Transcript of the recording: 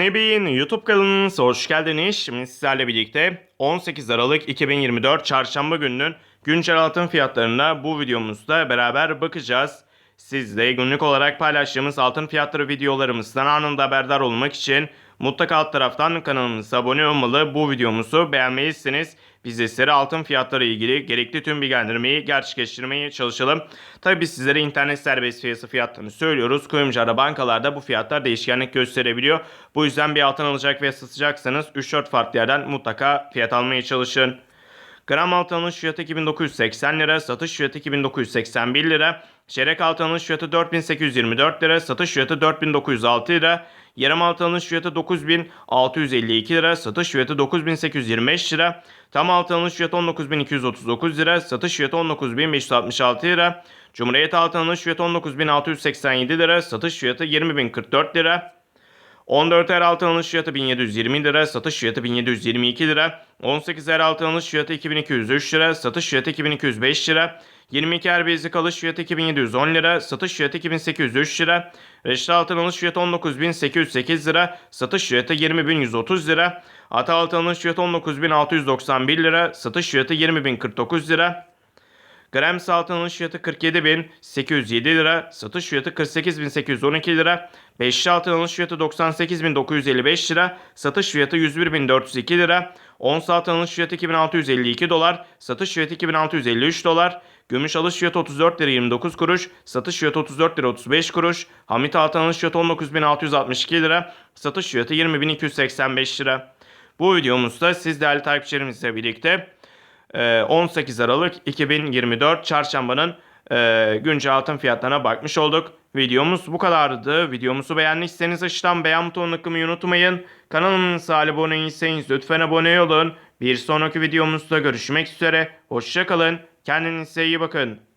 Bey'in YouTube kanalınıza hoş geldiniz. Şimdi sizlerle birlikte 18 Aralık 2024 Çarşamba gününün güncel altın fiyatlarına bu videomuzda beraber bakacağız. Siz de günlük olarak paylaştığımız altın fiyatları videolarımızdan anında haberdar olmak için mutlaka alt taraftan kanalımıza abone olmalı. Bu videomuzu beğenmelisiniz. Biz de sizlere altın fiyatları ilgili gerekli tüm bilgilendirmeyi gerçekleştirmeye çalışalım. Tabi biz sizlere internet serbest piyasa fiyatlarını söylüyoruz. Kuyumcularda bankalarda bu fiyatlar değişkenlik gösterebiliyor. Bu yüzden bir altın alacak ve satacaksanız 3-4 farklı yerden mutlaka fiyat almaya çalışın. Gram altın alış fiyatı 2980 lira, satış fiyatı 2981 lira. Çeyrek altın alış fiyatı 4824 lira, satış fiyatı 4906 lira. Yarım altın alış fiyatı 9652 lira, satış fiyatı 9825 lira. Tam altın alış fiyatı 19239 lira, satış fiyatı 19566 lira. Cumhuriyet altın alış fiyatı 19687 lira, satış fiyatı 20044 lira. 14 er altın alış fiyatı 1720 lira, satış fiyatı 1722 lira. 18 er altın alış fiyatı 2203 lira, satış fiyatı 2205 lira. 22 er bezlik alış fiyatı 2710 lira, satış fiyatı 2803 lira. Reşit altın alış fiyatı 19808 lira, satış fiyatı 20130 lira. Ata altın alış fiyatı 19691 lira, satış fiyatı 20049 lira. Gram altın alış fiyatı 47.807 lira, satış fiyatı 48.812 lira. Beşli altın alış fiyatı 98.955 lira, satış fiyatı 101.402 lira. Ons altın alış fiyatı 2652 dolar, satış fiyatı 2653 dolar. Gümüş alış fiyatı 34 lira 29 kuruş, satış fiyatı 34 lira 35 kuruş. Hamit altın alış fiyatı 19.662 lira, satış fiyatı 20.285 lira. Bu videomuzda siz değerli takipçilerimizle birlikte 18 Aralık 2024 Çarşamba'nın e, güncel altın fiyatlarına bakmış olduk. Videomuz bu kadardı. Videomuzu beğendiyseniz aşağıdan beğen butonuna tıklamayı unutmayın. Kanalımıza abone değilseniz lütfen abone olun. Bir sonraki videomuzda görüşmek üzere. Hoşçakalın. Kendinize iyi bakın.